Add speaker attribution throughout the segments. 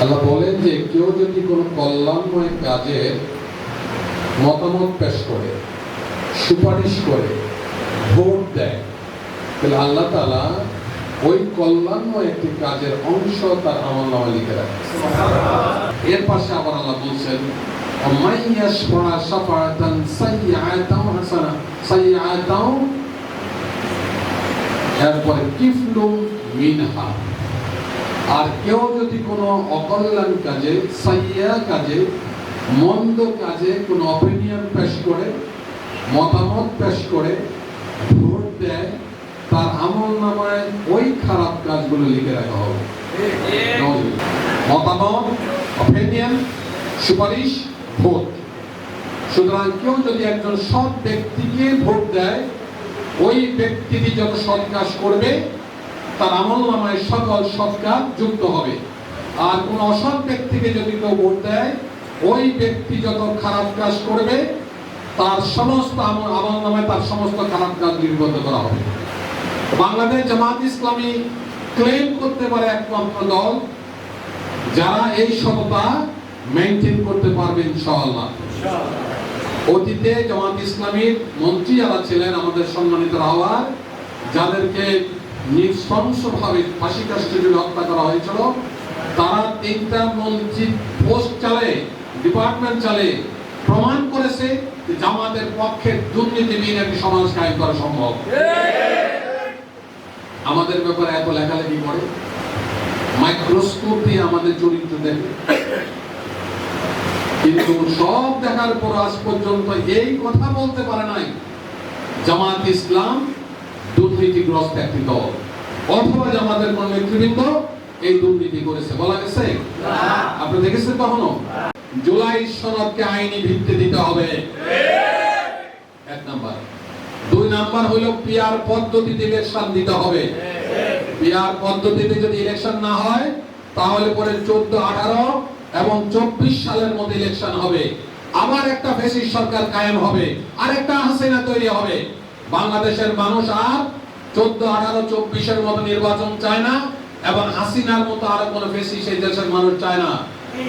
Speaker 1: আল্লাহ বলেন যে কেউ যদি কোনো কল্যাণময় কাজে মতামত পেশ করে সুপারিশ করে ভোট দেয় তাহলে আল্লাহ তালা ওই কল্যাণময় একটি কাজের অংশ তার আমল নামা লিখে রাখে এর পাশে আবার আল্লাহ বলছেন এরপরে কিফলুম মিনহা। আর কেউ যদি কোনো অকল্যাণ কাজে, সাইয়া কাজে, মন্দ কাজে কোনো অপিনিয়ন পেশ করে, মতামত পেশ করে, ভোট দেয়, তার আমল নামায় ওই খারাপ কাজগুলো লিখে রাখা হবে। মতামত অপিনিয়ন সুপারিশ, ভোট। সুতরাং কেউ যদি একজন সৎ ব্যক্তিকে ভোট দেয়, ওই ব্যক্তিটি যত সৎ কাজ করবে তার আমল নামায় সকল সৎ কাজ যুক্ত হবে। আর কোন অসৎ ব্যক্তিকে যদি কেউ ভোট দেয়, ওই ব্যক্তি যত খারাপ কাজ করবে, তার সমস্ত আমল নামায় তার সমস্ত খারাপ কাজ লিপিবদ্ধ করা হবে। বাংলাদেশ জামাত ইসলামী ক্লেম করতে পারে একমাত্র দল। যারা এই সততা মেনটেন করতে পারবে ইনশাআল্লাহ। অতীতে জামাত ইসলামীর মন্ত্রী যারা ছিলেন, আমাদের সম্মানিত রাওয়ার যাদেরকে নৃশংসভাবে ফাঁসি কাষ্টে হত্যা করা হয়েছিল, তারা তিনটা মন্ত্রী পোস্ট চালে, ডিপার্টমেন্ট চালে প্রমাণ করেছে যে জামাতের পক্ষে দুর্নীতিবিহীন একটি সমাজ কায়েম করা সম্ভব। আমাদের ব্যাপারে এত লেখালেখি করে, মাইক্রোস্কোপ দিয়ে আমাদের চরিত্র দেখে। কিন্তু সব দেখার পর আজ পর্যন্ত এই কথা বলতে পারে নাই, জামাত ইসলাম দুর্নীতিগ্রস্ত একটি দল। অথবা জামাতের কোন নেতৃবৃন্দ এই দুর্নীতি করেছে। বলা গেছে? আপনি দেখেছেন কখনো? জুলাই সনদকে আইনি ভিত্তি দিতে হবে। এক নাম্বার। দুই নাম্বার হলো পিয়ার পদ্ধতিতে ইলেকশন দিতে হবে। পিয়ার পদ্ধতিতে যদি ইলেকশন না হয় তাহলে পরে চোদ্দ আঠারো এবং চব্বিশ সালের মধ্যে ইলেকশন হবে। আবার একটা ফেসিস সরকার কায়েম হবে। আর একটা হাসিনা তৈরি হবে। বাংলাদেশের মানুষ আর চোদ্দ, আঠারো, চব্বিশের মতো নির্বাচন চায় না এবং হাসিনার মতো আর কোনো বেশি এই দেশের মানুষ চায় না।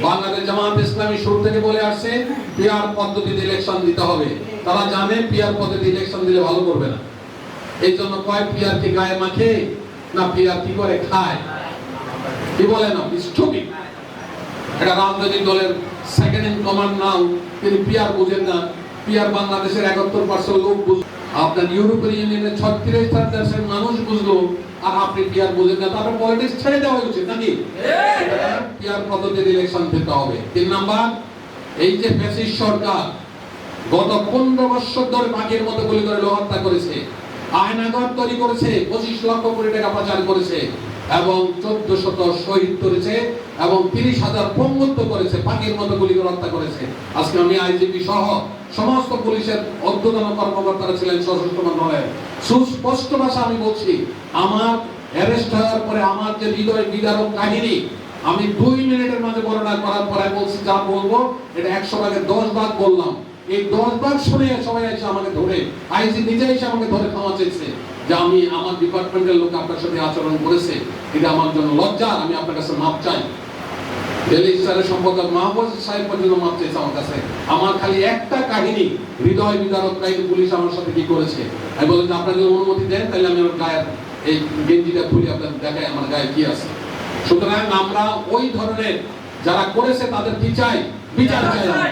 Speaker 1: বাংলাদেশ জামাত ইসলামী শুরু থেকে বলে আসছে, পিয়ার পদ্ধতিতে ইলেকশন দিতে হবে। তারা জানে পিয়ার পদ্ধতি ইলেকশন দিলে ভালো করবে না। এই জন্য কয় পিয়ার কি গায়ে মাখে না পিয়ার কি করে খায়? কি বলে না? স্টুপিড এটা রাজনৈতিক দলের সেকেন্ড ইন কমান্ড নাও তিনি পিয়ার বুঝেন না। পিয়ার বাংলাদেশের একাত্তর পার্সেন্ট লোক বুঝ আপনার ইউরোপের ইউনিয়নের ছত্রিশ দেশের মানুষ বুঝলো আর আপনি পিয়ার বুঝেন না তারপর পলিটিক্স ছেড়ে দেওয়া উচিত নাকি? পিয়ার পদ্ধতির ইলেকশন খেতে হবে। তিন নাম্বার এই যে ফ্যাসিস সরকার গত পনেরো বছর ধরে বাঘের মতো গুলি করে লোহাত্মা হত্যা করেছে আয়নাগর তৈরি করেছে পঁচিশ লক্ষ কোটি টাকা পাচার করেছে এবং চোদ্দ শত শহীদ করেছে এবং তিরিশ হাজার পঙ্গুত্ব করেছে, পাখির মতো গুলি করে হত্যা করেছে। আজকে আমি আইজিপি সহ সমস্ত পুলিশের অধ্যতন কর্মকর্তারা ছিলেন সশস্ত্র মন্ত্রণালয়ে সুস্পষ্ট ভাষা আমি বলছি, আমার অ্যারেস্ট হওয়ার পরে আমার যে হৃদয় বিদারক কাহিনী, আমি দুই মিনিটের মাঝে বর্ণনা করার পরে বলছি, যা বলব, এটা একশো ভাগে দশ ভাগ বললাম। এই দশ ভাগ শুনে সবাই এসে আমাকে ধরে, আইজি নিজে এসে আমাকে ধরে ক্ষমা চেয়েছে যে আমি আমার ডিপার্টমেন্টের লোক আপনার সাথে আচরণ করেছে, এটা আমার জন্য লজ্জা আমি আপনার কাছে মাপ চাই। সম্পাদক মাহবুব সাহেব পর্যন্ত মাপ চেয়েছে আমার কাছে। আমার খালি একটা কাহিনী, হৃদয় পুলিশ আমার সাথে কি করেছে? আমি যে আপনার যদি অনুমতি দেন, তাহলে আমি আমার গায়ের এই গেঞ্জিটা খুলে আপনার দেখাই আমার গায়ে কি আছে। সুতরাং আমরা ওই ধরনের যারা করেছে তাদের কি চাই? বিচার চাই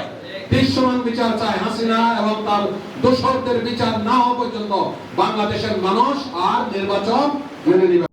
Speaker 1: দৃশ্যমান বিচার চায় হাসিনা এবং তার দোষরদের বিচার না হওয়া পর্যন্ত বাংলাদেশের মানুষ আর নির্বাচন মেনে নিবে